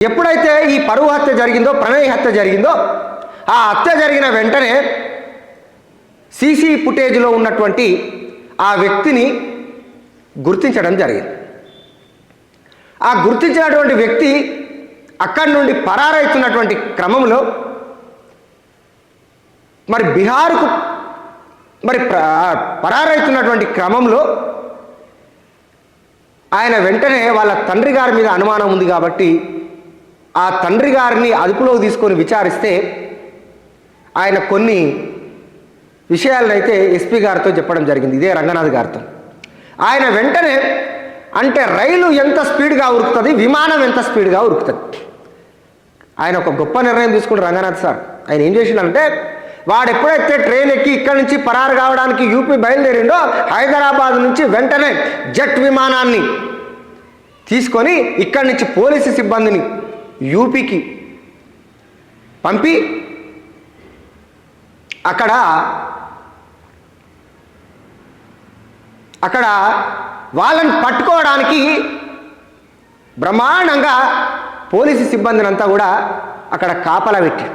ఎప్పుడైతే ఈ పరువు హత్య జరిగిందో ప్రణయ్ హత్య జరిగిందో ఆ హత్య జరిగిన వెంటనే సీసీ ఫుటేజ్లో ఉన్నటువంటి ఆ వ్యక్తిని గుర్తించడం జరిగింది. ఆ గుర్తించినటువంటి వ్యక్తి అక్కడి నుండి పరారైతున్నటువంటి క్రమంలో మరి బీహార్కు మరి ప్ర- పరారైతున్నటువంటి క్రమంలో ఆయన వెంటనే వాళ్ళ తండ్రి గారి మీద అనుమానం ఉంది కాబట్టి ఆ తండ్రి గారిని అదుపులోకి తీసుకొని విచారిస్తే ఆయన కొన్ని విషయాలనైతే ఎస్పీ గారితో చెప్పడం జరిగింది. ఇదే రంగనాథ్ గారితో. ఆయన వెంటనే అంటే రైలు ఎంత స్పీడ్గా ఉరుకుతుంది విమానం ఎంత స్పీడ్గా ఉరుకుతుంది? ఆయన ఒక గొప్ప నిర్ణయం తీసుకుంటారు రంగనాథ్ సార్. ఆయన ఏం చేసిండంటే వాడు ఎప్పుడైతే ట్రైన్ ఎక్కి ఇక్కడి నుంచి పరారు కావడానికి యూపీ బయలుదేరిండో హైదరాబాద్ నుంచి వెంటనే జెట్ విమానాన్ని తీసుకొని ఇక్కడి నుంచి పోలీసు సిబ్బందిని యూపీకి పంపి అక్కడ అక్కడ వాళ్ళని పట్టుకోవడానికి బ్రహ్మాండంగా పోలీసు సిబ్బందిని అంతా కూడా అక్కడ కాపలా పెట్టి